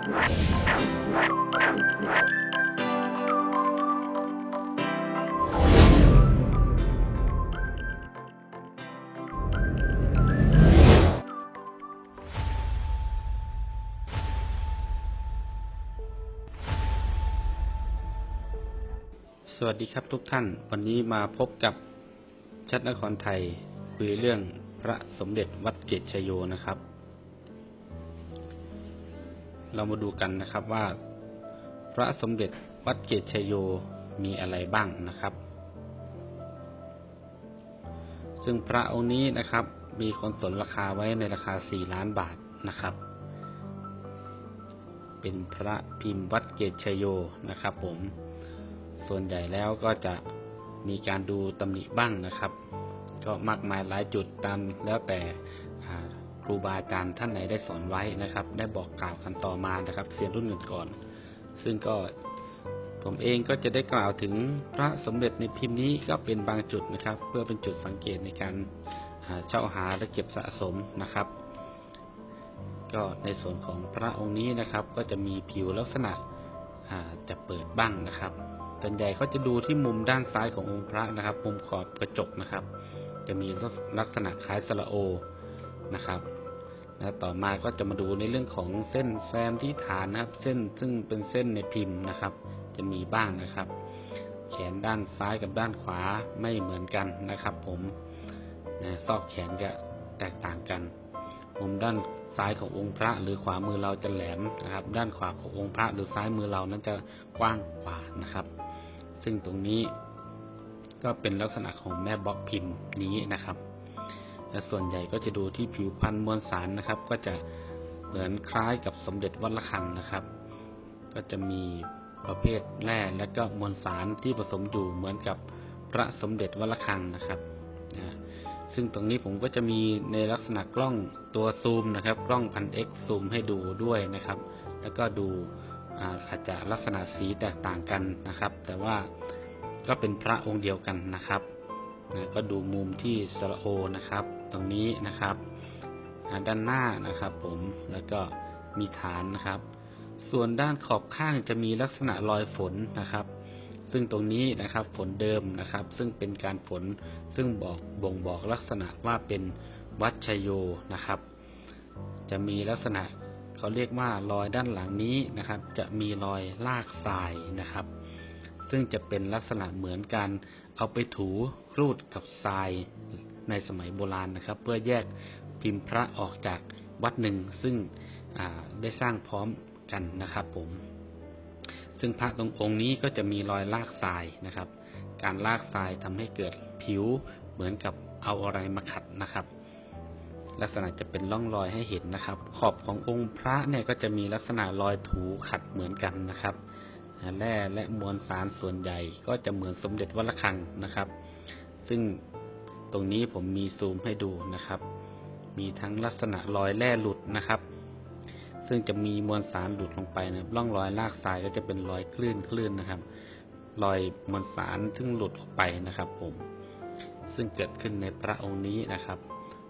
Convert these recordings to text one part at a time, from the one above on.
สวัสดีครับทุกท่าน วันนี้มาพบกับชัดนครไทยคุยเรื่องพระสมเด็จวัดเกตชยโยนะครับ เรามาดูกันนะครับว่า พระสมเด็จวัดเกตชยโยมีอะไรบ้างนะครับ ซึ่งพระองค์นี้นะครับ มีคนสนราคาไว้ในราคา 4 ล้านบาทนะครับ เป็นพระพิมพ์วัดเกตชยโยนะครับ ผม ส่วนใหญ่แล้วก็จะมีการดูตำหนิบ้างนะครับ ก็มากมายหลายจุดตามแล้วแต่ รูบาอาจารย์ท่านไหนได้สอนไว้นะครับ ได้บอกกล่าวกันต่อมานะครับเซียนรุ่นอื่นก่อน ซึ่งก็ผมเองก็จะได้กล่าวถึงพระสมเด็จในพิมพ์นี้ก็เป็นบางจุดนะครับ เพื่อเป็นจุดสังเกตในการเช่าหาและเก็บสะสมนะครับ ก็ในส่วนของพระองค์นี้นะครับ ก็จะมีผิวลักษณะจะเปิดบ้างนะครับส่วนใหญ่เขาจะดูที่มุมด้านซ้ายขององค์พระนะครับ มุมขอบกระจกนะครับ จะมีลักษณะคล้ายสระโอนะครับ และต่อมาก็จะมาดูในเรื่องของเส้นแซมที่ฐานนะครับ เส้นซึ่งเป็นเส้นในพิมพ์นะครับ จะมีบ้างนะครับ แขนด้านซ้ายกับด้านขวาไม่เหมือนกันนะครับ ผมนะซอกแขนจะแตกต่างกันมุมด้านซ้ายขององค์พระหรือขวามือเราจะแหลมนะครับ ด้านขวาขององค์พระหรือซ้ายมือเรานั้นจะกว้างกว่านะครับ ซึ่งตรงนี้ก็เป็นลักษณะของแม่บล็อกพิมพ์นี้นะครับ และส่วนใหญ่ก็จะดูที่ผิวพันธุ์มวลสารนะครับ ก็จะเหมือนคล้ายกับสมเด็จวัดระฆังนะครับ ก็จะมีประเภทแร่และก็มวลสารที่ผสมอยู่เหมือนกับพระสมเด็จวัดระฆังนะครับนะซึ่งตรงนี้ผมก็จะมีในลักษณะกล้องตัวซูมนะครับ กล้องพัน X ซูมให้ดูด้วยนะครับ แล้วก็ดูอาอาจจะลักษณะสีแตกต่างกันนะครับ แต่ว่าก็เป็นพระองค์เดียวกันนะครับนะก็ดูมุมที่สระโอนะครับ ตรงนี้นะครับด้านหน้านะครับผมแล้วก็มีฐานนะครับ ส่วนด้านขอบข้างจะมีลักษณะรอยฝนนะครับ ซึ่งตรงนี้นะครับฝนเดิมนะครับ ซึ่งเป็นการฝนซึ่งบอกบ่งบอกลักษณะว่าเป็นวัดชยโยนะครับ จะมีลักษณะเขาเรียกว่ารอยด้านหลังนี้นะครับ จะมีรอยลากทรายนะครับ ซึ่งจะเป็นลักษณะเหมือนการเอาไปถูครูดกับทราย ในสมัยโบราณนะครับ เพื่อแยกพิมพ์พระออกจากวัดหนึ่งซึ่งได้สร้างพร้อมกันนะครับผม ซึ่งพระตรงองค์นี้ก็จะมีรอยลากทรายนะครับ การลากทรายทำให้เกิดผิวเหมือนกับเอาอะไรมาขัดนะครับ ลักษณะจะเป็นร่องรอยให้เห็นนะครับ ขอบขององค์พระเนี่ยก็จะมีลักษณะรอยถูขัดเหมือนกันนะครับแร่และมวลสารส่วนใหญ่ก็จะเหมือนสมเด็จวัดระฆังนะครับ ซึ่ง ตรงนี้ผมมีซูมให้ดูนะครับ มีทั้งลักษณะรอยแร่หลุดนะครับ ซึ่งจะมีมวลสารหลุดลงไปนะครับร่องรอยลากทรายก็จะเป็นรอยคลื่นคลื่นนะครับ รอยมวลสารซึ่งหลุดออกไปนะครับ ผม ซึ่งเกิดขึ้นในพระองค์นี้นะครับ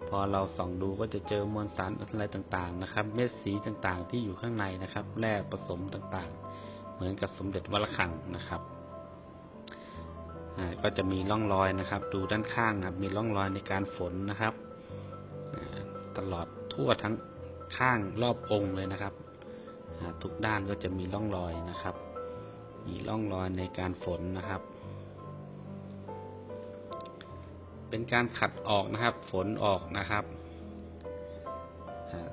พอเราส่องดูก็จะเจอมวลสารอะไรต่างๆ นะครับ เม็ดสีต่างๆ ที่อยู่ข้างในนะครับ แร่ผสมต่างๆ เหมือนกับสมเด็จวัดระฆังนะครับ ก็จะมีร่องรอยนะครับ ดูด้านข้างครับ มีร่องรอยในการฝนนะครับ ตลอดทั่วทั้งข้างรอบองค์เลยนะครับ ทุกด้านก็จะมีร่องรอยนะครับ มีร่องรอยในการฝนนะครับ เป็นการขัดออกนะครับ ฝนออกนะครับ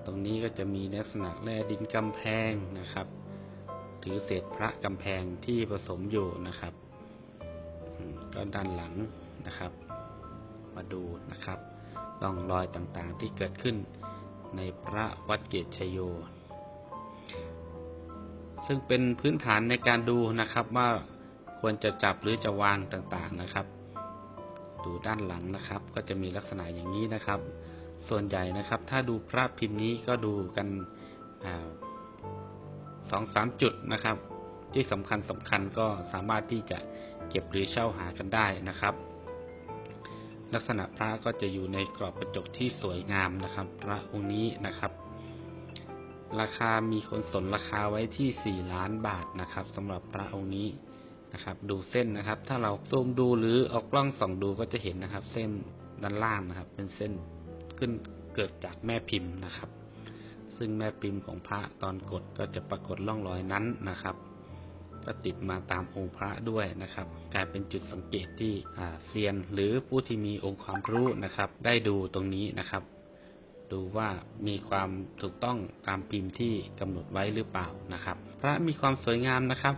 ตรงนี้ก็จะมีลักษณะแร่ดินกำแพงนะครับ หรือเศษพระกำแพงที่ผสมอยู่นะครับ ก็ด้านหลังนะครับ มาดูนะครับร่องรอยต่างๆที่เกิดขึ้นในพระวัดเกตชยโย ซึ่งเป็นพื้นฐานในการดูนะครับว่าควรจะจับหรือจะวางต่างๆนะครับ ดูด้านหลังนะครับ ก็จะมีลักษณะอย่างนี้นะครับ ส่วนใหญ่นะครับ ถ้าดูพระพิมพ์นี้ก็ดูกันสองสามจุดนะครับ ที่สำคัญสำคัญก็สามารถที่จะเก็บหรือเช่าหากันได้นะครับ ลักษณะพระก็จะอยู่ในกรอบกระจกที่สวยงามนะครับ พระองค์นี้นะครับ ราคามีคนสนราคาไว้ที่4ล้านบาทนะครับสำหรับพระองค์นี้นะครับ ดูเส้นนะครับ ถ้าเราซูมดูหรือเออกกล้องส่องดูก็จะเห็นนะครับ เส้นด้านล่างนะครับ เป็นเส้นขึ้นเกิดจากแม่พิมพ์นะครับ ซึ่งแม่พิมพ์ของพระตอนกดก็จะปรากฏร่องรอยนั้นนะครับ ก็ติดมาตามองค์พระด้วยนะครับ กลายเป็นจุดสังเกตที่เซียนหรือผู้ที่มีองค์ความรู้นะครับ ได้ดูตรงนี้นะครับ ดูว่ามีความถูกต้องตามพิมพ์ที่กำหนดไว้หรือเปล่านะครับ พระมีความสวยงามนะครับ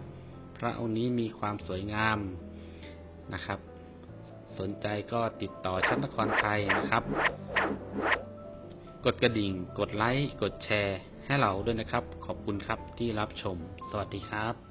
พระองค์นี้มีความสวยงามนะครับ สนใจก็ติดต่อชัดนครไทยนะครับ กดกระดิ่ง กดไลค์ กดแชร์ให้เราด้วยนะครับ ขอบคุณครับที่รับชม สวัสดีครับ